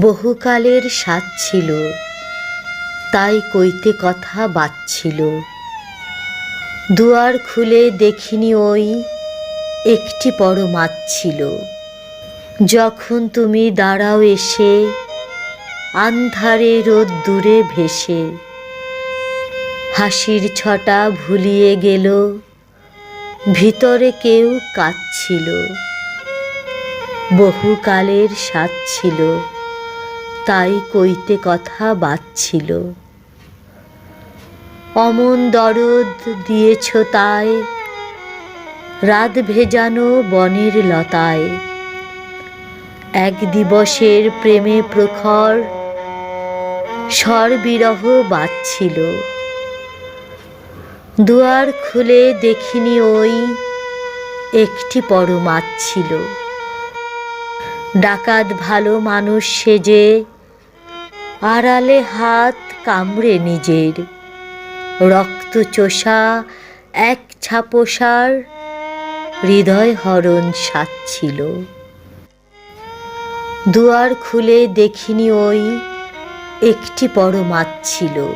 বহুকালের স্বাদ ছিল, তাই কইতে কথা বাচ্ছিল। দুয়ার খুলে দেখিনি ওই একটি মাছ ছিল। যখন তুমি দাঁড়াও এসে, আন্ধারে রোদ দূরে ভেসে হাসির ছটা ভুলিয়ে গেল। ভিতরে কেউ কাঁদছিল। বহুকালের স্বাদ ছিল। তাই কইতে কথা বাচ্ছিল। অমন দরদ দিয়েছ তাই। রাত ভেজানো বনের লতায়। এক দিবসের প্রেমে প্রখর স্বর বিরহ বাজছিল দুয়ার খুলে দেখিনি ওই, একটি মাছ ছিল। ডাকাত ভালো মানুষ সেজে আড়ালে হাত কামড়ে নিজের। রক্ত চোষা এক ছাপোসার হৃদয় হরণ সাচ্ছিল দুয়ার খুলে দেখিনি ওই, একটি মাছ ছিল।